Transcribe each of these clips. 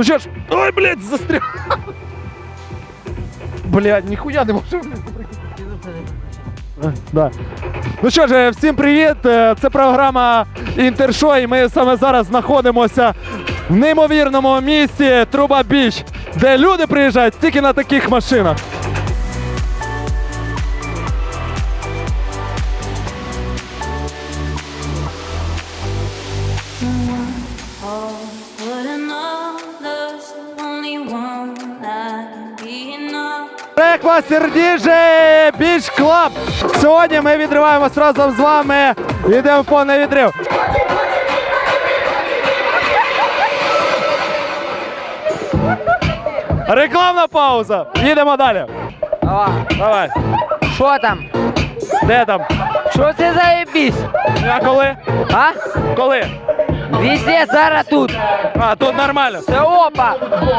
Ну що ж, ой, блядь, застряг. Блядь, ніхуя не можу. Да. Ну що ж, е, всім привіт! Е, Це програма Інтершо, і ми саме зараз знаходимося в неймовірному місті Труба Біч, де люди приїжджають тільки на таких машинах. Реква Сердіжі Біч Клаб. Сьогодні ми відриваємось разом з вами. Йдемо в повний відрив. Рекламна пауза. Їдемо далі. Давай. Давай. Що там? Де там? Що це заєбісь? А коли? А? Коли? Везде зараз тут. А, тут нормально. Це опа.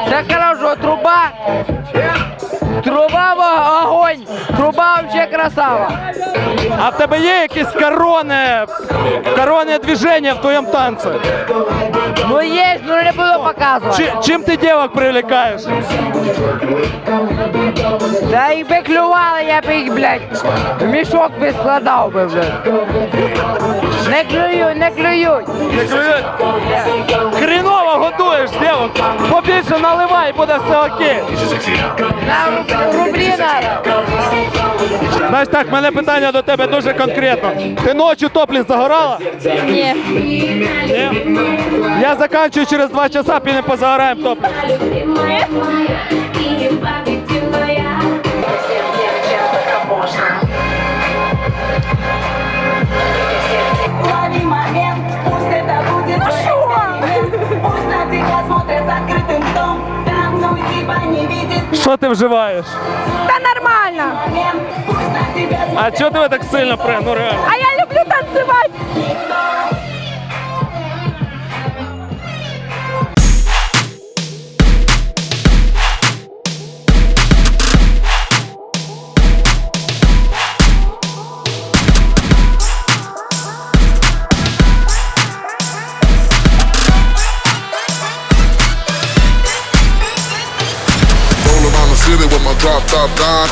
Це хорошо. Труба. Труба огонь. Труба вообще красава. А в тебе є якісь корони, коронне движення в твоєму танці? Ну є, ну не буду показувати. Чи, чим ти дівок привлекаєш? Та їх би клювали, я б їх, блядь, в мішок би складав би, блядь. Не клюють, не клюють. Не клюють? Хріново годуєш, дівок. Побільше наливай, буде все окей. На рублі надо. Знаєш так, в мене питання до тебе дуже конкретно. Ти ночі топлі загорала? Ні. Ні? Я заканчую через два часа, підемо позагораємо топлі. Лови Що ти вживаєш? Та нормально. А чого тебе так сильно пре? Ну реально. А я люблю танцювати.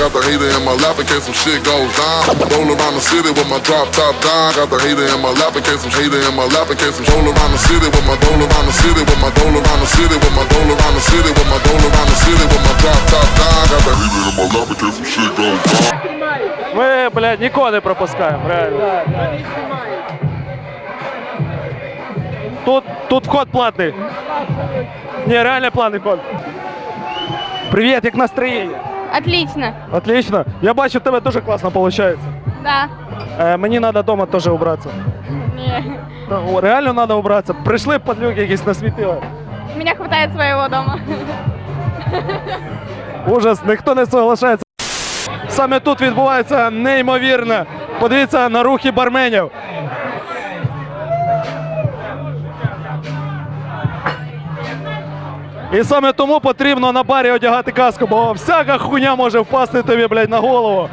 Got the hater in my lap in case some shit goes down. Roll around the city with my drop top down. Got the hater in my lap in case some hater in my lap in case some roll around the city with my roll around the city with my roll around the city with my roll around the city with my roll around the city with my drop top down. Got the hater in my lap in case some shit goes down. Ми, блядь, нікого не пропускаємо, реально. Тут, тут вход платний. Ні, реально платний вход. Привіт, як настроєння? Отлично. Отлично. Я бачу, в тебе дуже класно виходить. Да. Е, мені треба вдома теж убратися. Не. Ну, Реально треба убратися. Прийшли подлюки якісь насвітили. Меня хватает своего дома. Ужас, ніхто не соглашається. Саме тут відбувається неймовірне. Подивіться на рухи барменів. І саме тому потрібно на барі одягати каску, бо всяка хуйня може впасти тобі, блядь, на голову.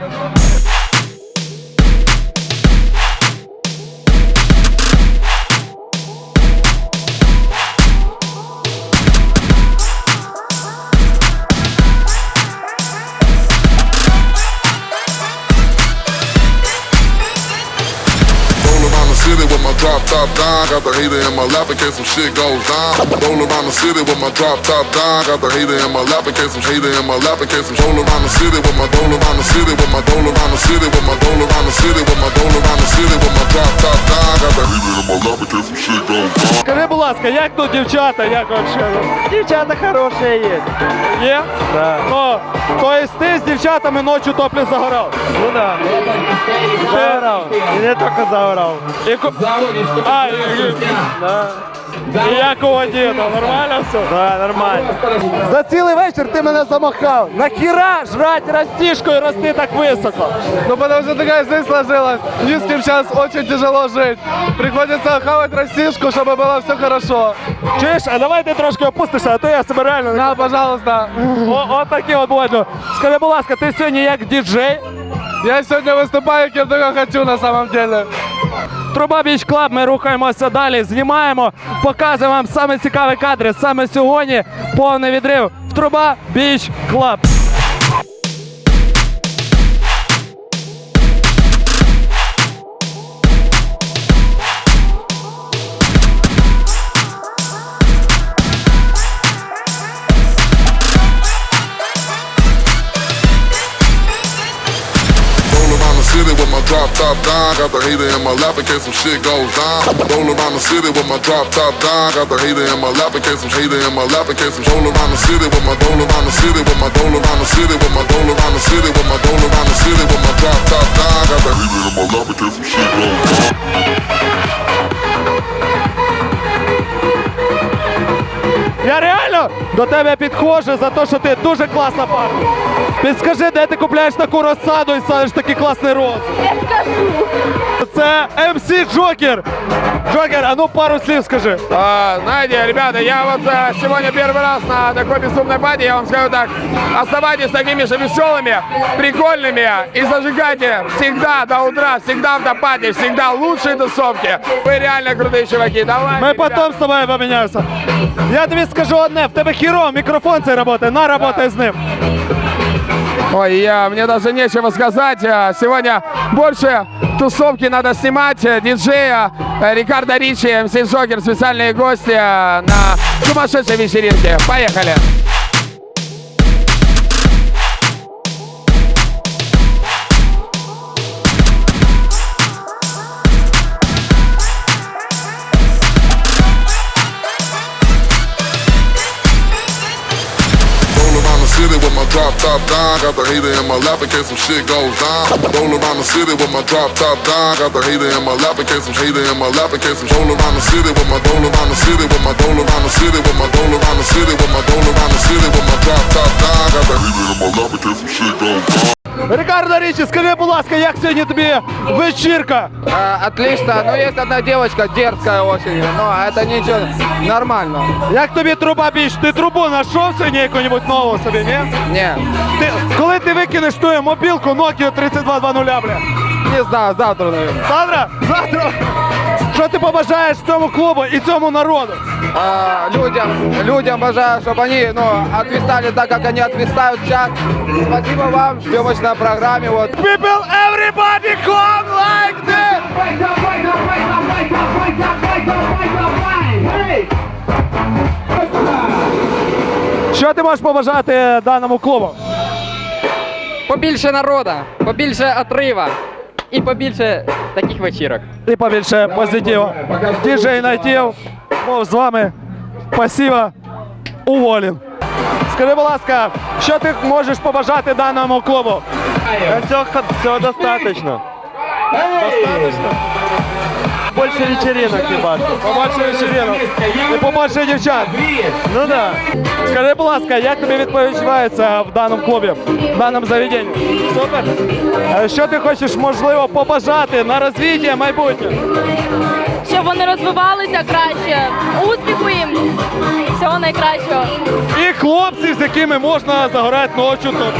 Drop top down. Got the hater in my lap in case some shit goes down. Roll around the city with my drop top down. Got the hater in my lap in case some hater in my lap in case some roll around the city with my roll around the city with my roll around the city with my roll around the city with my roll around the city with my drop top down. Got the hater in my lap in case some shit goes down. Скажи, будь ласка, як тут дівчата, як вообще? Дівчата хороші є. Є? Так. Ну, то есть ти з дівчатами ночі топлі загорав? Ну да. Загорав. І не тільки загорав. І ку... А, і, і, да. І як у воді, то нормально все? Да, нормально. За цілий вечір ти мене замахав. Нахіра жрать растишку і рости так високо? Ну потому что такая жизнь сложилась. Низким сейчас очень тяжело жить. Приходится хавать растишку, чтобы было все хорошо. Чуєш, а давай ти трошки опустишся, а то я себе реально не Да, пожалуйста. О, от такі от бувають. Скажи, будь ласка, ти сьогодні як діджей? Я сегодня выступаю, кем только хочу на самом деле. Труба Біч Клаб. Ми рухаємося далі. Знімаємо, показуємо вам саме цікаві кадри. Саме сьогодні повний відрив Труба Біч Клаб. Top down. Got the hater in my lap in case some shit goes down. Roll around the city with my drop top down. Got the hater in my lap in case some hater in my lap in case some roll around the city with my roll around the city with my roll around the city with my roll around the city with my roll around the city with my drop top down. Got the hater in my lap in case some shit goes down. Я реально до тебе підходжу за те, що ти дуже класна парня. Підскажи, де ти купляєш таку розсаду і садиш такий класний роз? Я скажу. Це МС Джокер. Джокер, а ну пару слів скажи. А, знаете, ребята, я вот а, сегодня первый раз на такой безумной пати, я вам скажу так, оставайтесь такими же веселыми, прикольными и зажигайте всегда до утра, всегда в допате, всегда лучшие тусовки. Вы реально крутые чуваки, давай. Ми потім з тобою поміняємося. Я тобі скажу одне, в тебе хіро, мікрофон цей працює, на роботай з ним. Ой, я, мне даже нечего сказать. А, Сегодня больше тусовки надо снимать. Э, Диджея э, Рикардо Ричи, МС Джокер, специальные гости э, на сумасшедшей вечеринке. Поехали! Got the hater in my lap in case some shit goes down. Roll around the city with my drop top down. Got the hater in my lap in case some hater in my lap in case some roll around the city with my roll around the city with my roll around the city with my roll around the city with my roll around the city with my drop top down. Got the hater in my lap in case some shit goes down. Рикардо Річі, скажи, будь ласка, як сьогодні тобі вечірка? А, отлично. Ну, есть одна девочка дерзкая очень, но это ничего, нормально. Як тобі труба біч? Ти трубу знайшов сьогодні яку-небудь нову собі, ні? Не, Ти, коли ти викинеш ту мобілку Nokia 3220, бля? не знаю, завтра, наверное. Завтра? Завтра? Що ти побажаєш цьому клубу і цьому народу? А, людям, людям бажаю, чтобы они, ну, отвистали так, как они отвистают сейчас. Спасибо вам, в съемочной программе, вот. People, everybody come like this! Що ти можеш побажати даному клубу? Побільше народу, побільше отрива і побільше таких вечірок. І побільше позитиву. Діджей Найтів Був з вами. Спасибо. Уволен. Скажи, будь ласка, що ти можеш побажати даному клубу? Цього, цього достатньо. Достаточно. Больше вечеринок, ебать. Побольше вечеринок. І побольше дівчат. Ну да. Скажи, будь ласка, як тобі відпочивається в даному клубі, в даному заведенні? Супер. Е, Що ти хочеш, можливо, побажати на розвиття майбутнє? Щоб вони розвивалися краще. Успіху їм. Всього найкращого. І хлопців, з якими можна загорати ночі тут.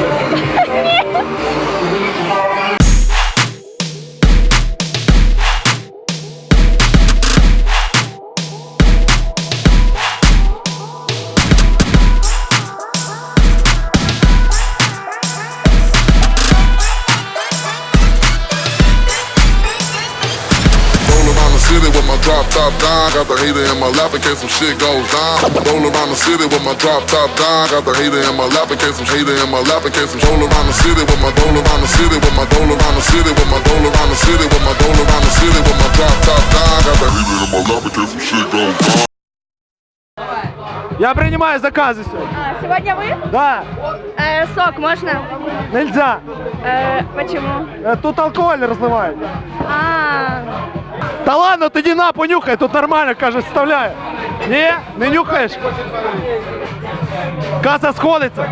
Got the hater in my lap in case some shit goes down. Roll around the city with my drop top down. Got the hater in my lap in case some hater in my lap in case some roll around the city with my roll around the city with my roll around the city with my roll around the city with my roll around the city with my drop top down. Got the hater in my lap in case some shit goes down. Я приймаю закази сьогодні. А, сьогодні ви? Да, Е, сок можна? нельзя. Е, почему? Е, Тут алкоголь розливають. А, Та ладно, тоді на, понюхай, тут нормально, каже, вставляє. Ні, не нюхаєш? Каса сходиться.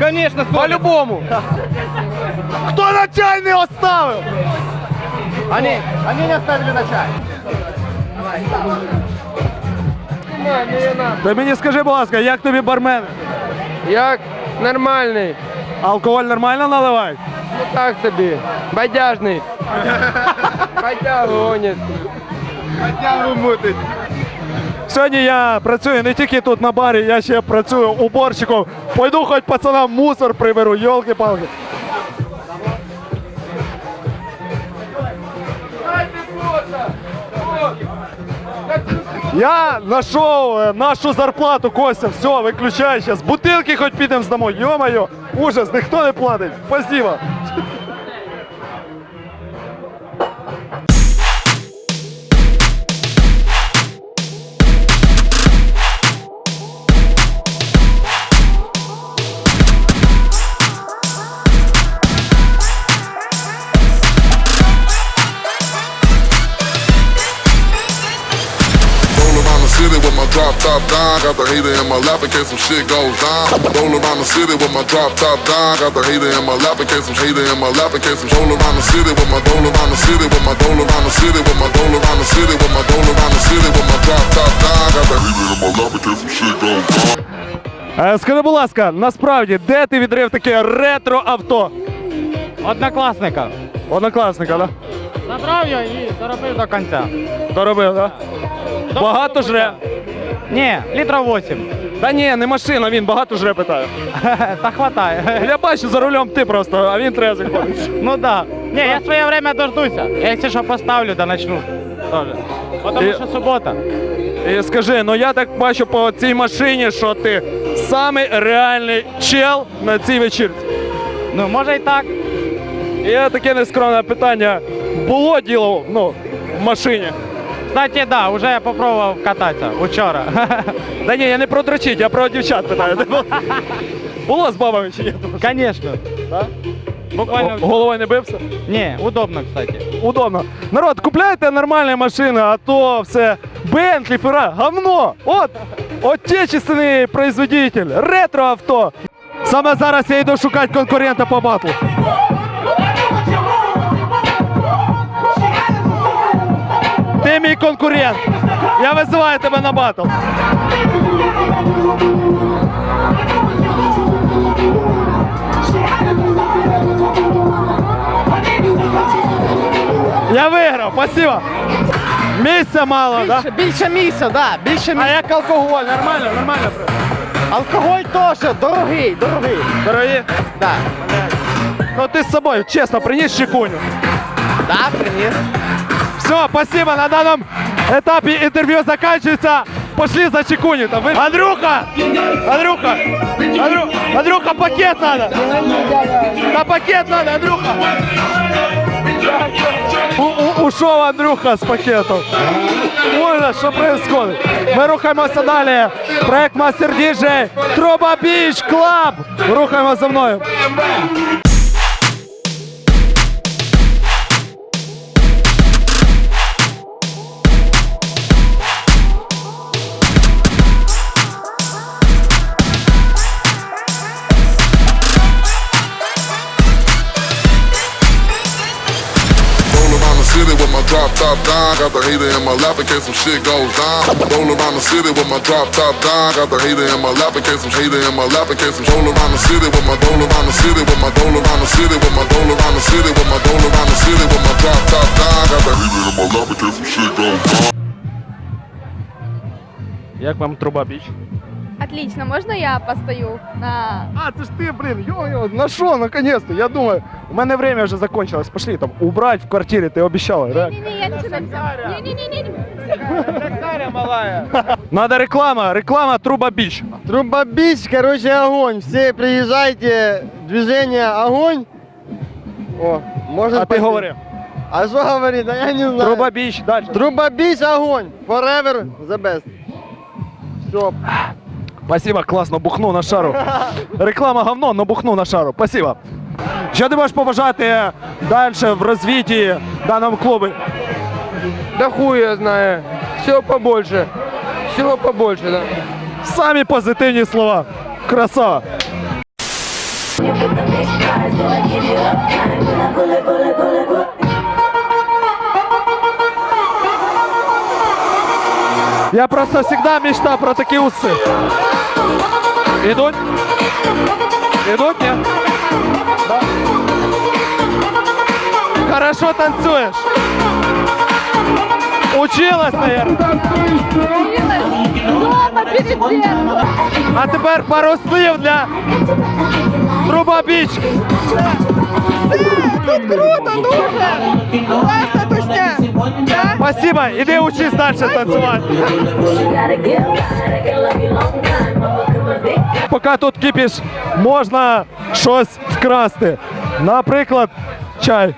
Конечно, По-любому. Хто на чай не оставив? Они, они не оставили на чай. Ти мені скажи, будь ласка, як тобі бармен? Як нормальний. Алкоголь нормально наливають? Ну так собі. Бадяжний. Бадягу гонить. Бадягу мутить. Сьогодні я працюю не тільки тут на барі, я ще працюю уборщиком. Пойду хоч пацанам мусор приберу, йолки-палки. Я знайшов е, нашу зарплату, Костя, все, виключай зараз. Бутилки хоч підемо здамо, йо-моє, ужас, ніхто не платить. Спасибо. Top down. Got the hater in my lap in case some shit goes down. Roll around the city with my drop top down. Got the hater in my lap in case some hater in my lap in case some roll around the city with my roll around the city with my roll around the city with my roll around the city with my roll around the city with my drop top down. Got the hater in my lap in case some shit goes down. Е, Скажи, будь ласка, насправді, де ти відрив таке ретро авто? Однокласника. Однокласника, да? Забрав його і заробив до кінця. Доробив, так? да? Багато жре. Ні, літрів 8. Та ні, не машина, він багато жре питає. Та хватає. Я бачу за рулем ти просто, а він трезвий ходить. Ну да. Ні, я своє время дождуся. Я якщо що поставлю, да начну. Тоже. Потому І- що субота. І скажи, ну я так бачу по цій машині, що ти самий реальний чел на цій вечірці. Ну, може і так. І є таке нескромне питання. Було діло ну, в машині? Кстати, да, вже я попробував кататися учора. Та ні, я не про дрочить, я про дівчат питаю. Було з бабами чи ні? Звісно. Так? Буквально. Головою не бився? Ні, удобно, кстати. Удобно. Народ, купляйте нормальні машини, а то все Бентлі, Феррари, говно. От, отечественний производитель, ретро авто. Саме зараз я йду шукати конкурента по батлу. Ти мій конкурент. Я визиваю тебе на батл. Я виграв, спасибо. Місця мало, так? Да? Більше місця, да, більше А як алкоголь? Нормально, нормально. Алкоголь теж дорогий, дорогий. Дорогі? Да. Ну ти з собою, чесно, приніс чекуню. Да, приніс. Все, спасибо, на данном этапе интервью заканчивается. Пошли за чекуню. Там. Андрюха! Андрюха! Андрю... Андрюха, пакет надо! Да пакет надо, Андрюха! У- у- ушел Андрюха с пакетом. Ой, что происходит? Мы рухаемся далее. Проект Мастер Диджей. Труба Бич Клаб. Рухаемся за мною. drop top down. Got the hater in my lap in case some shit goes down. Roll around the city with my drop top down. Got the hater in my lap in case some hater in my lap in case some roll around the city with my roll around the city with my roll around the city with my roll around the city with my roll around the city with my drop top down. Got the hater in my lap in case some shit goes down. Як вам труба біч? Отлично, можно я постою на... А, це ж ти, блін, йо-йо, нашов, наконец-то. Я думаю, у мене время вже закончилось. Пошли там убрать в квартирі, ти обіцяла, реально. Не-не, я ничего не взяла. Не-не-не. Надо реклама, реклама Труба Біч. Труба Бич, короче, огонь. Все приезжайте. Движение огонь. О, может А ти говори. А что говорит? Да я не знаю. Труба Біч, далі. Труба Бич, огонь. Forever the best. Все. Спасибо, класно, бухну на шару. Реклама говно, но бухну на шару. Спасибо. Що ти можеш побажати далі в розвитті даному клубу? Да хуй я знаю. Все побольше. Всего побольше, да. Самі позитивні слова. Красава. Я просто всегда мечтал про такие усы. Идут? Идут, нет? Да. Хорошо танцюєш. Училась, наверное. Дома перед. А тепер пару слів для Труба Біч. Тут круто, дуже. Класна тусня. Да? Спасибо, іди учись далі танцювати. Поки тут кипіш, можна щось вкрасти. Наприклад, чай.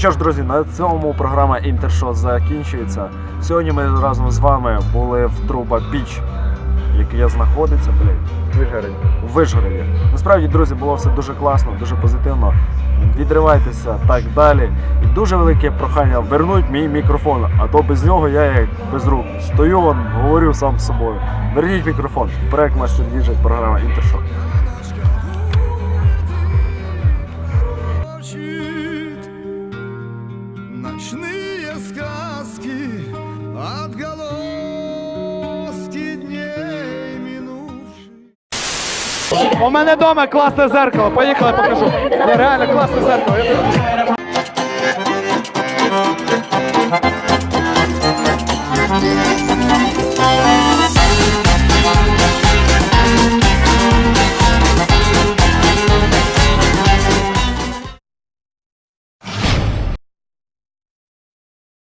Що ж, друзі, на цьому програма Інтершо закінчується. Сьогодні ми разом з вами були в Труба Біч, який знаходиться, блядь, Вижгород. у Вишгороді. Насправді, друзі, було все дуже класно, дуже позитивно. Відривайтеся так далі. І дуже велике прохання вернуть мій мікрофон, а то без нього я як без рук. Стою говорю сам з собою. Верніть мікрофон. Проект Мастер Діджей, програма Інтершо. Ночные сказки, отголоски дней минувших. У мене вдома класне зеркало. Поїхали, покажу. Реально класне зеркало.